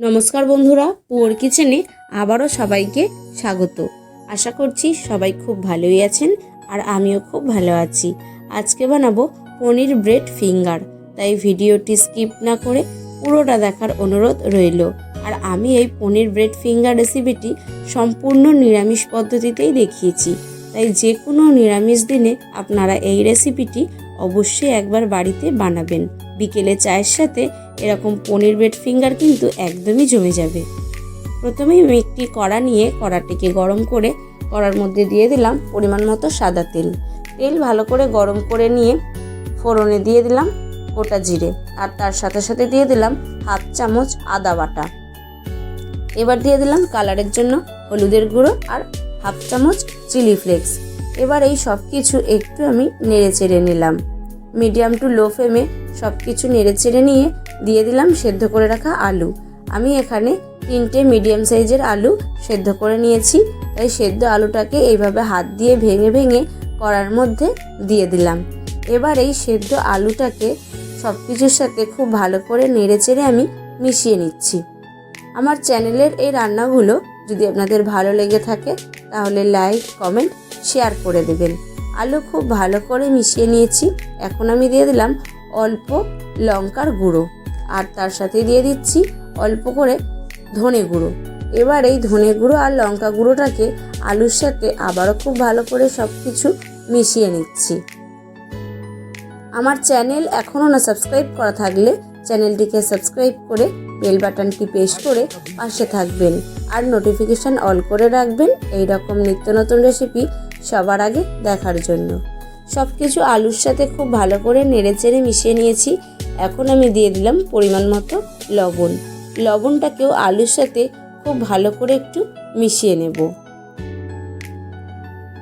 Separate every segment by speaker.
Speaker 1: নমস্কার বন্ধুরা, পুয়ার কিচেনে আবারও সবাইকে স্বাগত। আশা করছি সবাই খুব ভালোই আছেন আর আমিও খুব ভালো আছি। আজকে বানাবো পনির ব্রেড ফিঙ্গার। তাই ভিডিওটি স্কিপ না করে পুরোটা দেখার অনুরোধ রইল। আর আমি এই পনির ব্রেড ফিঙ্গার রেসিপিটি সম্পূর্ণ নিরামিষ পদ্ধতিতেই দেখিয়েছি। তাই যে কোনো নিরামিষ দিনে আপনারা এই রেসিপিটি অবশ্যই একবার বাড়িতে বানাবেন। বিকেলে চায়ের সাথে এরকম পনির ব্রেড ফিঙ্গার কিন্তু একদমই জমে যাবে। প্রথমেই আমি একটি কড়া নিয়ে কড়াটিকে গরম করে কড়ার মধ্যে দিয়ে দিলাম পরিমাণ মতো সাদা তেল। তেল ভালো করে গরম করে নিয়ে ফোড়নে দিয়ে দিলাম গোটা জিরে আর তার সাথে সাথে দিয়ে দিলাম হাফ চামচ আদা বাটা। এবার দিয়ে দিলাম কালারের জন্য হলুদের গুঁড়ো আর হাফ চামচ চিলি ফ্লেক্স। এবার এই সব কিছু একটু আমি নেড়ে চেড়ে নিলাম। মিডিয়াম টু লো ফ্লেমে সব কিছু নেড়ে চেড়ে নিয়ে দিয়ে দিলাম সেদ্ধ করে রাখা আলু। আমি এখানে তিনটে মিডিয়াম সাইজের আলু সেদ্ধ করে নিয়েছি। তাই সেদ্ধ আলুটাকে এইভাবে হাত দিয়ে ভেঙে ভেঙে কড়ার মধ্যে দিয়ে দিলাম। এবার এই সেদ্ধ আলুটাকে সব কিছুর সাথে খুব ভালো করে নেড়ে চেড়ে আমি মিশিয়ে নিচ্ছি। আমার চ্যানেলের এই রান্নাগুলো যদি আপনাদের ভালো লেগে থাকে, তাহলে লাইক কমেন্ট শেয়ার করে দেবেন। আলু খুব ভালো করে মিশিয়ে নিয়েছি। এখন আমি দিয়ে দিলাম অল্প লঙ্কার গুঁড়ো। আর তার সাথে দিয়ে দিচ্ছি অল্প করে ধনে গুঁড়ো। এবার এই ধনে গুঁড়ো আর লঙ্কা গুঁড়োটাকে আলুর সাথে আবারও খুব ভালো করে সব কিছু মিশিয়ে নিচ্ছি। আমার চ্যানেল এখনও না সাবস্ক্রাইব করা থাকলে চ্যানেলটিকে সাবস্ক্রাইব করে বেল বাটনটি প্রেস করে পাশে থাকবেন। আর নোটিফিকেশান অল করে রাখবেন এই রকম নিত্য নতুন রেসিপি সবার আগে দেখার জন্য। সব কিছু আলুর সাথে খুব ভালো করে নেড়ে চেড়ে মিশিয়ে নিয়েছি। এখন আমি দিয়ে দিলাম পরিমাণ মতো লবণ। লবণটাকেও আলুর সাথে খুব ভালো করে একটু মিশিয়ে নেব।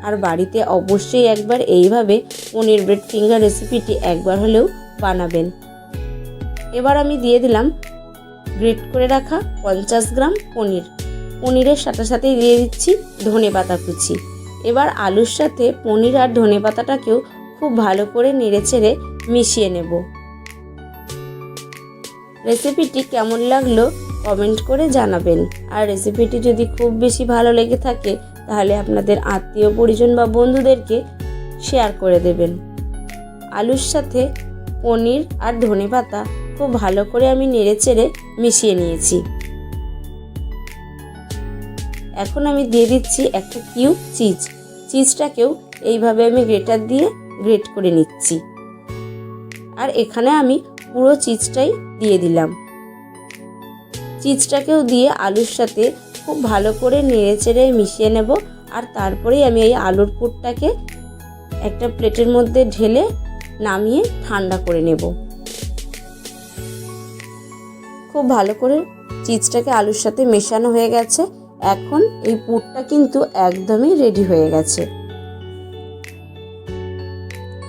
Speaker 1: আর বাড়িতে অবশ্যই একবার এইভাবে পনির ব্রেড ফিঙ্গার রেসিপিটি একবার হলেও বানাবেন। এবার আমি দিয়ে দিলাম গ্রেট করে রাখা পঞ্চাশ গ্রাম পনির। পনিরের সাথে সাথে দিয়ে দিচ্ছি ধনে পাতা কুচি। এবার আলুর সাথে পনির আর ধনে পাতাটাকেও খুব ভালো করে নেড়ে নেড়েচেড়ে মিশিয়ে নেব। রেসিপিটি কেমন লাগল কমেন্ট করে জানাবেন। আর রেসিপিটি যদি খুব বেশি ভালো লেগে থাকে, তাহলে আপনাদের আত্মীয়, পরিজন বা বন্ধুদেরকে শেয়ার করে দেবেন। আলুর সাথে পনির আর ধনে পাতা খুব ভালো করে আমি নেড়ে চেড়ে মিশিয়ে নিয়েছি। এখন আমি দিয়ে দিচ্ছি একটা কিউব চিজ। চিজটাকেও এইভাবে আমি গ্রেটার দিয়ে গ্রেট করে নিচ্ছি। আর এখানে আমি পুরো চিজটাই দিয়ে দিলাম। চিজটাকেও দিয়ে আলুর সাথে খুব ভালো করে নেড়ে চেড়ে মিশিয়ে নেব আর তারপরেই আমি এই আলুর পুরটাকে একটা প্লেটের মধ্যে ঢেলে নামিয়ে ঠান্ডা করে নেব। খুব ভালো করে চিজটাকে আলুর সাথে মেশানো হয়ে গেছে। এখন এই পুরটা কিন্তু একদমই রেডি হয়ে গেছে।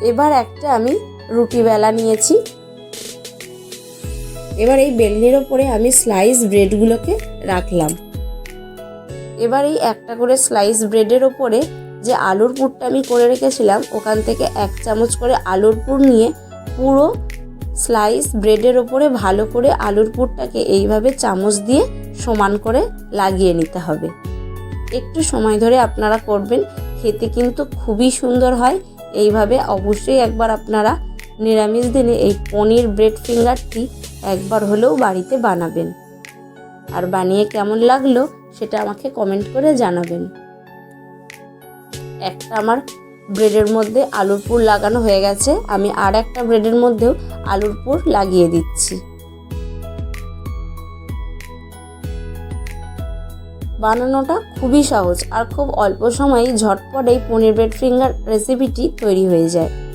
Speaker 1: এবার একটা আমি রুটি বেলা নিয়েছি। এবার এই বেলনির ওপরে আমি স্লাইস ব্রেডগুলোকে রাখলাম। এবার এই একটা করে স্লাইস ব্রেডের ওপরে যে আলুর পুরটা আমি করে রেখেছিলাম, ওখান থেকে এক চামচ করে আলুর পুর নিয়ে পুরো স্লাইস ব্রেডের ওপরে ভালো করে আলুর পুরটাকে এইভাবে চামচ দিয়ে সমান করে লাগিয়ে নিতে হবে। একটু সময় ধরে আপনারা করবেন, খেতে কিন্তু খুবই সুন্দর হয়। এইভাবে অবশ্যই একবার আপনারা নিরামিষ দিনে এই পনির ব্রেড ফিঙ্গারটি একবার হলেও বাড়িতে বানাবেন। আর বানিয়ে কেমন লাগল সেটা আমাকে কমেন্ট করে জানাবেন। একটা আমার ব্রেডের মধ্যে আলুর পুর লাগানো হয়ে গেছে, আমি আর একটা ব্রেডের মধ্যেও আলুর পুর লাগিয়ে দিচ্ছি। বানানোটা খুবই সহজ আর খুব অল্প সময়েই ঝটপট এই পনির ব্রেড ফিঙ্গার রেসিপিটি তৈরি হয়ে যায়।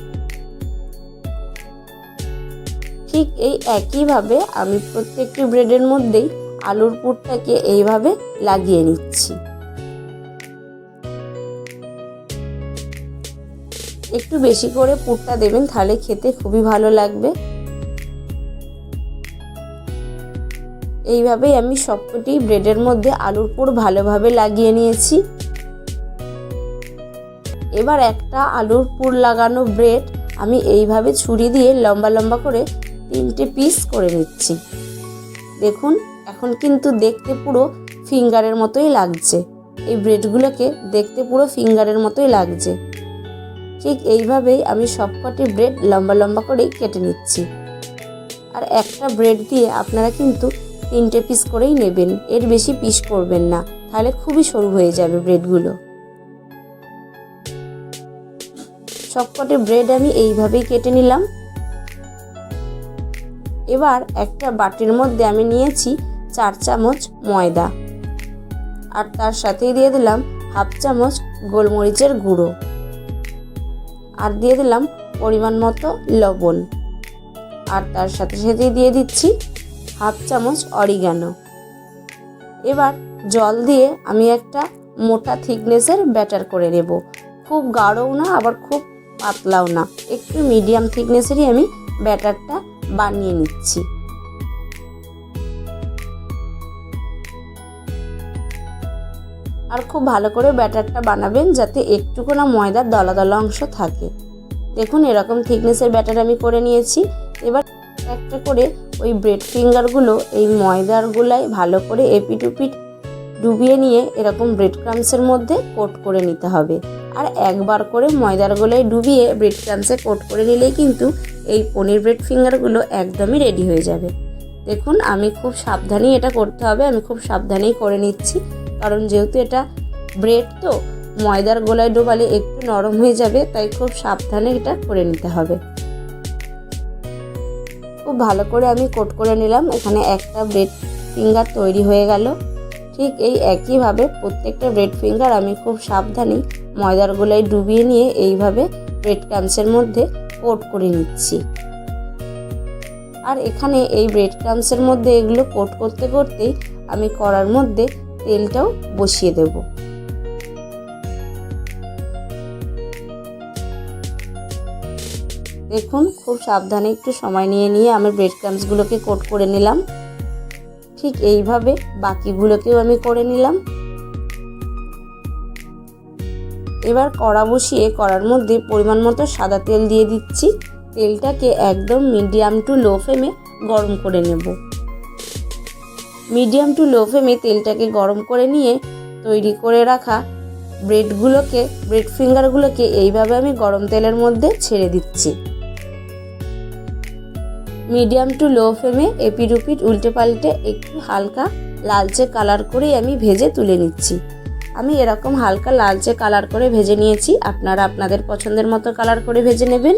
Speaker 1: এই একইভাবে আমি প্রত্যেকটি ব্রেডের মধ্যেই আলুর পুরটাকে এইভাবে লাগিয়ে নিচ্ছি। একটু বেশি করে পুরটা দেবেন, তাহলে খেতে খুবই ভালো লাগবে। এইভাবেই আমি সবকটি ব্রেডের মধ্যে আলুর পুর ভালোভাবে লাগিয়ে নিয়েছি। এবার একটা আলুর পুর লাগানো ব্রেড আমি এইভাবে ছুরি দিয়ে লম্বা লম্বা করে তিনটে পিস করে নিচ্ছি। দেখুন, এখন কিন্তু দেখতে পুরো ফিঙ্গারের মতোই লাগছে। এই ব্রেডগুলোকে দেখতে পুরো ফিঙ্গারের মতোই লাগছে। ঠিক এইভাবেই আমি সবকটি ব্রেড লম্বা লম্বা করেই কেটে নিচ্ছি। আর একটা ব্রেড দিয়ে আপনারা কিন্তু তিনটে পিস করেই নেবেন। এর বেশি পিস করবেন না। তাহলে খুবই সরু হয়ে যাবে ব্রেডগুলো সবকটি ব্রেড আমি এইভাবেই কেটে নিলাম। এবার একটা বাটির মধ্যে আমি নিয়েছি চার চামচ ময়দা। আর তার সাথেই দিয়ে দিলাম হাফ চামচ গোলমরিচের গুঁড়ো। আর দিয়ে দিলাম পরিমাণ মতো লবণ। আর তার সাথে সাথেই দিয়ে দিচ্ছি হাফ চামচ অরিগানো। এবার জল দিয়ে আমি একটা মোটা থিকনেসের ব্যাটার করে নেব। খুব গাঢ়ও না, আবার খুব পাতলাও না। একটু মিডিয়াম থিকনেসেরই আমি ব্যাটারটা বানিয়ে নিচ্ছি। আর খুব ভালো করে ব্যাটারটা বানাবেন যাতে একটুকু না ময়দার দলা দলা অংশ থাকে। দেখুন, এরকম থিকনেসের ব্যাটার আমি করে নিয়েছি। এবার একটা করে ওই ব্রেড ফিঙ্গারগুলো এই ময়দার গোলায় ভালো করে এপিটুপিট ডুবিয়ে নিয়ে এরকম ব্রেড ক্রামসের মধ্যে কোট করে নিতে হবে। আর একবার করে ময়দার গোলায় ডুবিয়ে ব্রেড ক্রামসে কোট করে নিলেই কিন্তু এই পনির ব্রেড ফিঙ্গারগুলো একদমই রেডি হয়ে যাবে। দেখুন, আমি খুব সাবধানেই এটা করতে হবে, আমি খুব সাবধানেই করে নিচ্ছি। কারণ যেহেতু এটা ব্রেড তো, ময়দার গোলায় ডোবালে একটু নরম হয়ে যাবে, তাই খুব সাবধানে এটা করে নিতে হবে। খুব ভালো করে আমি কোট করে নিলাম, এখানে একটা ব্রেড ফিঙ্গার তৈরি হয়ে গেল। ঠিক এই একইভাবে প্রত্যেকটা ব্রেড ফিঙ্গার আমি খুব সাবধানে ময়দার গোলায় ডুবিয়ে নিয়ে এইভাবে ব্রেড ক্রামসের মধ্যে কোট করে নিচ্ছি। আর এখানে এই ব্রেড ক্রামসের মধ্যে এগুলো কোট করতে করতেই আমি কড়ার মধ্যে তেলটাও বসিয়ে দেব। দেখুন, খুব সাবধানে একটু সময় নিয়ে নিয়ে আমি ব্রেড ক্রামসগুলোকে কোট করে নিলাম। ঠিক এইভাবে বাকিগুলোকেও আমি করে নিলাম। এবার কড়া বসিয়ে কড়ার মধ্যে পরিমাণ মতো সাদা তেল দিয়ে দিচ্ছি। তেলটাকে একদম মিডিয়াম টু লো ফ্লেমে গরম করে নেব। মিডিয়াম টু লো ফ্লেমে তেলটাকে গরম করে নিয়ে তৈরি করে রাখা ব্রেডগুলোকে, ব্রেড ফিঙ্গারগুলোকে এইভাবে আমি গরম তেলের মধ্যে ছেড়ে দিচ্ছি। মিডিয়াম টু লো ফ্লেমে এপিট উপিট উল্টে পাল্টে একটু হালকা লালচে কালার করেই আমি ভেজে তুলে নিচ্ছি। আমি এরকম হালকা লালচে কালার করে ভেজে নিয়েছি। আপনারা আপনাদের পছন্দের মতো কালার করে ভেজে নেবেন।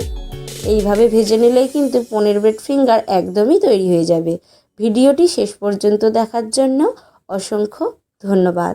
Speaker 1: এইভাবে ভেজে নিলেই কিন্তু পনির ব্রেড ফিঙ্গার একদমই তৈরি হয়ে যাবে। ভিডিওটি শেষ পর্যন্ত দেখার জন্য অসংখ্য ধন্যবাদ।